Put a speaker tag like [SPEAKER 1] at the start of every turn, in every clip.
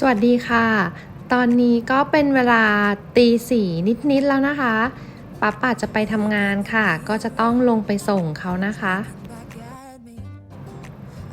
[SPEAKER 1] สวัสดีค่ะ ตอนนี้ก็เป็นเวลาตีสี่นิด ๆ แล้วนะคะป๊าป่าจะไปทำงานค่ะ ก็จะต้องลงไปส่งเขานะคะ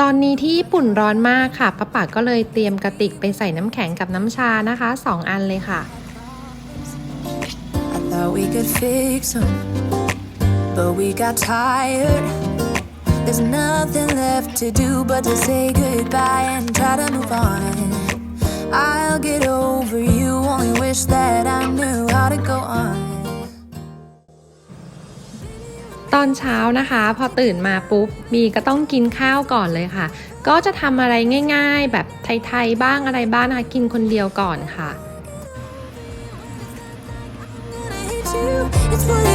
[SPEAKER 1] ตอนนี้ที่ญี่ปุ่นร้อนมากค่ะป๊าป่าก็เลยเตรียมกระติกไปใส่น้ำแข็งกับน้ำชานะคะสองอันเลยค่ะ
[SPEAKER 2] I thought we could fix them, but we got tired. There's nothing left to do but to say goodbye and try to move on. I'll get over you, only wish that I knew how to go on.
[SPEAKER 1] ตอนเช้านะคะ พอตื่นมาปุ๊บบีก็ต้องกินข้าวก่อนเลยค่ะ ก็จะทำอะไรง่าย ๆ แบบไทยๆบ้างอะไรบ้างนะคะกินคนเดียวก่อนค่ะ
[SPEAKER 2] Gonna hate you, it's what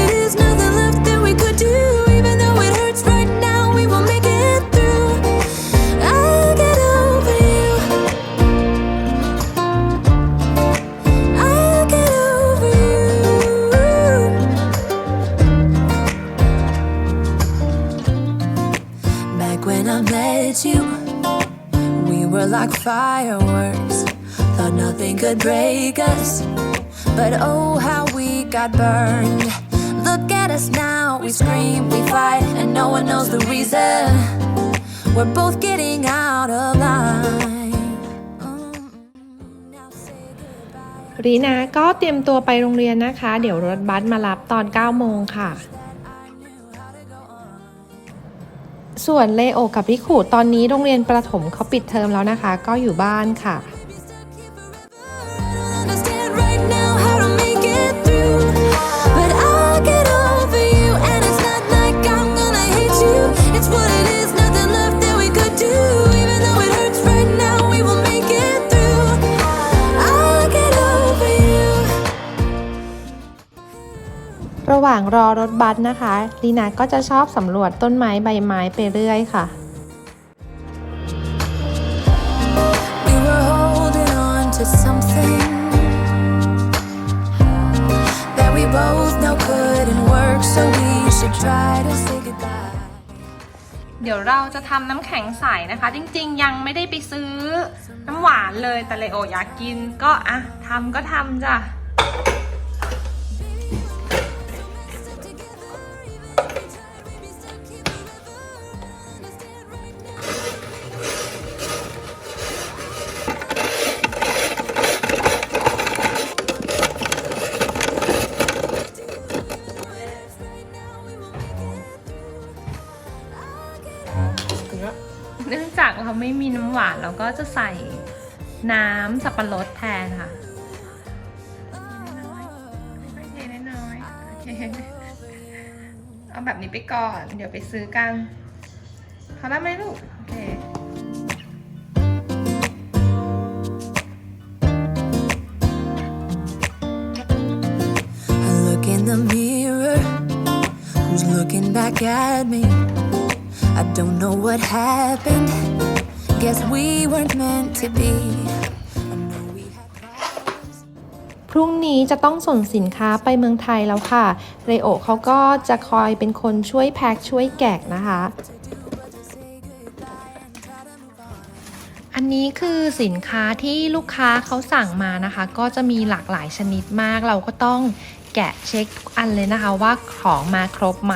[SPEAKER 2] were like fireworks. Thought nothing could break us. But oh, how we got burned. Look at us now, we scream, we fight, and no one knows the reason. We're both getting out of line. Mm, now say goodbye.
[SPEAKER 1] รีนาก็เตรียมตัวไปโรงเรียนนะคะ เดี๋ยวรถบัสมารับตอน 9 โมงค่ะ ส่วนเลโอกับริคูตอนนี้โรงเรียนประถมเขาปิดเทอมแล้วนะคะ ก็อยู่บ้านค่ะ งรอรถบัสนะคะลีนาก็จะชอบสำรวจต้นไม้ใบไม้ไปเรื่อยค่ะ
[SPEAKER 2] We were holding on to something that we both know couldn't work, so we should try to say goodbye.
[SPEAKER 1] เดี๋ยวเราจะทำน้ำแข็งใสนะคะ จริงๆ ยังไม่ได้ไปซื้อน้ำหวานเลยแต่เลโออยากกินก็อะทำก็ทำจ้ะ เราไม่มีน้ำหวานเราก็จะใส่น้ำสับปะรดแทนค่ะเทน้อยๆโอเคเอาแบบนี้ไปก่อน เดี๋ยวไปซื้อกันพอแล้วไหมลูก โอเค
[SPEAKER 2] I look in the mirror. Who's looking back at me? I don't know what happened. Guess we weren't meant to be.
[SPEAKER 1] พรุ่งนี้จะต้องส่งสินค้าไปเมืองไทยแล้วค่ะ เรโอเขาก็จะคอยเป็นคนช่วยแพ็คช่วยแกะนะคะ อันนี้คือสินค้าที่ลูกค้าเขาสั่งมานะคะ ก็จะมีหลากหลายชนิดมาก เราก็ต้องแกะเช็คทุกอันเลยนะคะว่าของมาครบไหม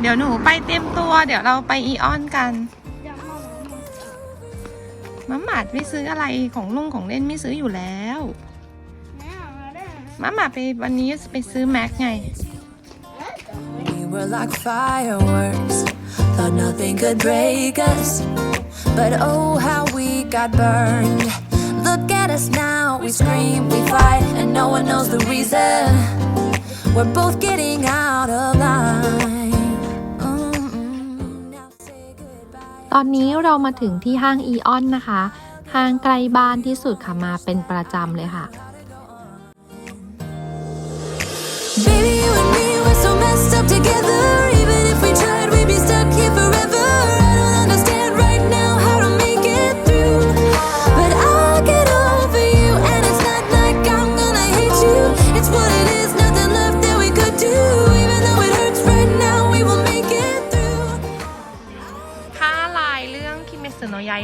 [SPEAKER 1] เดี๋ยวหนูไปเตรียมตัว เดี๋ยวเราไปอีออนกันมาหมาดไม่ซื้ออะไรของลุงของเล่นไม่ซื้ออยู่แล้วมาหมาดไปวันนี้ไปซื้อแม็กไง
[SPEAKER 2] were like fireworks. Thought nothing could break us. But oh, how we got burned. Look at us now, we scream, we fight, and no one knows the reason. We're both getting out of line.
[SPEAKER 1] ตอนนี้เรามาถึงที่ห้างอีออนนะคะ ห้างไกลบ้านที่สุดค่ะมาเป็นประจำเลยค่ะ
[SPEAKER 2] Baby, you and me, we're so messed up together.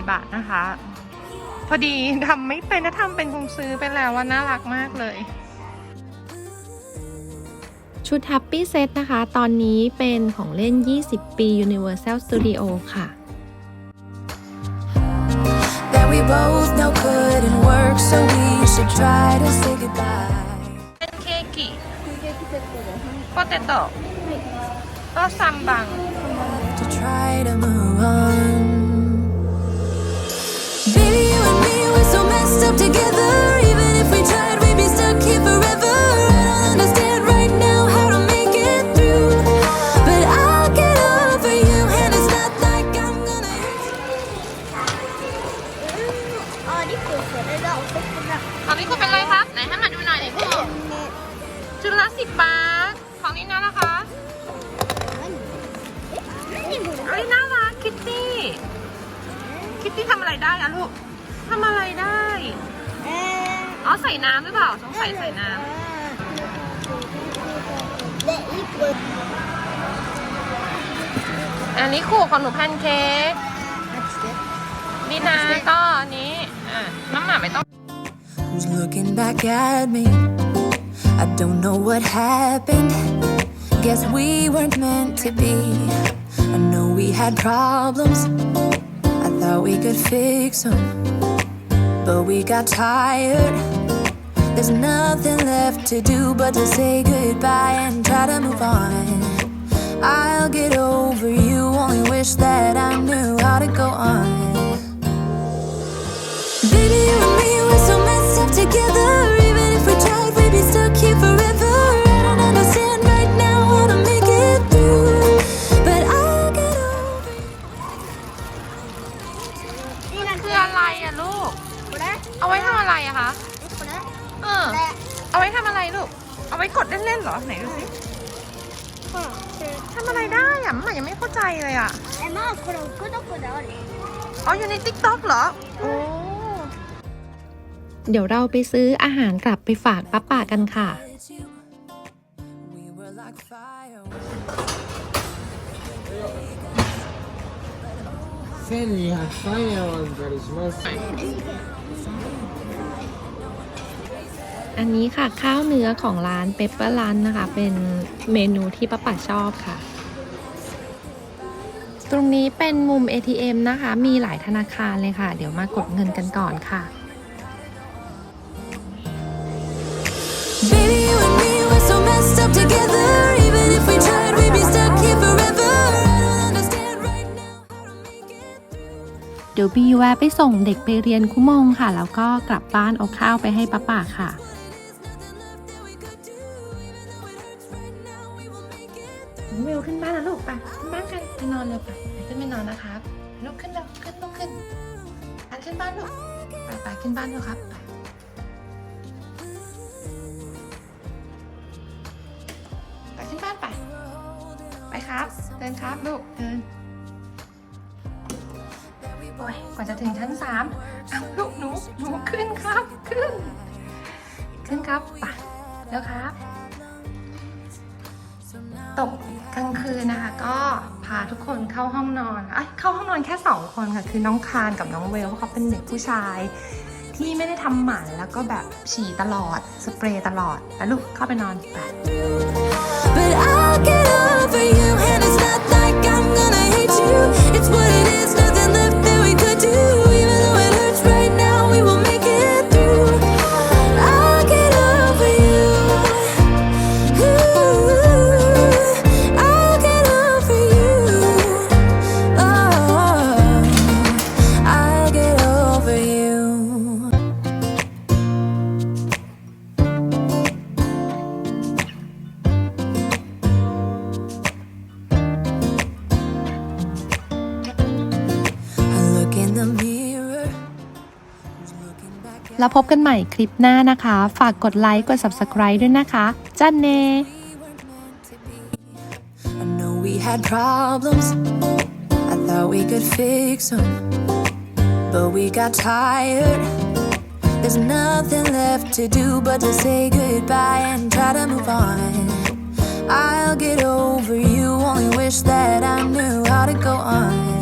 [SPEAKER 1] บะนะคะ พอดีทำไม่เป็นนะทำเป็นคงซื้อไปแล้วว่าน่ารักมากเลยชุด Happy Set นะคะ ตอนนี้เป็นของเล่น 20 ปี Universal Studio ค่ะ
[SPEAKER 2] that we both know couldn't work, so we should try to say goodbye.
[SPEAKER 1] เป็นเคกิโปเตโต้ก็ซัมบัง ของนี้คุณเป็นอะไรครับ ไหนให้มาดูหน่อยหน่อยพี่จุลศิลป์ปาทของนี้นะนะคะเอ้ยน่ารักคิตตี้ คิตตี้ทำอะไรได้อะลูกทำอะไรได้ อ๋อใส่น้ำหรือเปล่าสงสัยใส่น้ำอันนี้ขู่ของหนูแพนเค้กนี่นะก็อันนี้
[SPEAKER 2] Who's looking back at me? I don't know what happened. Guess we weren't meant to be. I know we had problems. I thought we could fix them. But we got tired. There's nothing left to do but to say goodbye and try to move on. I'll get over you. Only wish that I knew how to go on.
[SPEAKER 1] เอาไว้กดเล่นๆเหรอ ไหนดูสิ
[SPEAKER 3] ほら
[SPEAKER 1] ทำอะไรได้อะหมายังไม่เข้าใจเลยอะ
[SPEAKER 3] えまあこれ置くとこである
[SPEAKER 1] อ๋ออยู่ในติ๊กต็อกเหรอ โอ้ เดี๋ยวเราไปซื้ออาหารกลับไปฝากป้าป่ากันค่ะ
[SPEAKER 2] It's you. We were like fireworks.
[SPEAKER 4] 1203円お預かりします。
[SPEAKER 1] อันนี้ค่ะข้าวเนื้อของร้านเปปเปอร์รันนะคะ เป็นเมนูที่ป้าป่าชอบค่ะ ตรงนี้เป็นมุม ATM นะคะ มีหลายธนาคารเลยค่ะ เดี๋ยวมากดเงินกันก่อนค่ะ
[SPEAKER 2] Baby, you and me, we're so messed up together. Even if we tried, we'd be stuck here forever. I don't understand right now how to make it through.
[SPEAKER 1] เดี๋ยวบีแวะไปส่งเด็กไปเรียนคุโมงค่ะ แล้วก็กลับบ้านเอาข้าวไปให้ป้าป่าค่ะ
[SPEAKER 2] will make it
[SPEAKER 1] เวลขึ้นบ้านแล้วลูกไปขึ้นบ้านกันไปนอนเร็วไปไปขึ้นไปนอนนะครับลุกขึ้นเร็วขึ้นลุกขึ้นอันขึ้นบ้านลูกไปไปขึ้นบ้านลูกครับไปไปขึ้นบ้านไปไปครับเดินครับลูกเดินโอ้ยกว่าจะถึงชั้นสามเอาลูกหนูหนูขึ้นครับขึ้น ขึ้นครับไปแล้วครับตก กลางคืนนะคะ ก็พาทุกคนเข้าห้องนอนเอ้ยเข้าห้องนอนแค่สองคนค่ะ คือน้องคานกับน้องเวลเพราะเขาเป็นเด็กผู้ชาย ที่ไม่ได้ทำหมันแล้วก็แบบฉี่ตลอด สเปรย์ตลอดแล้วลูกเข้าไปนอนไป
[SPEAKER 2] But I'll get over you, and it's not like I'm gonna hate you. It's what it is,
[SPEAKER 1] แล้วพบกันใหม่คลิปหน้านะคะ ฝากกดไลค์กด subscribe ด้วยนะคะจันเน
[SPEAKER 2] I know we had problems. I thought we could fix them. But we got tired. There's nothing left to do but to say goodbye and try to move on. I'll get over you, only wish that I knew how to go on.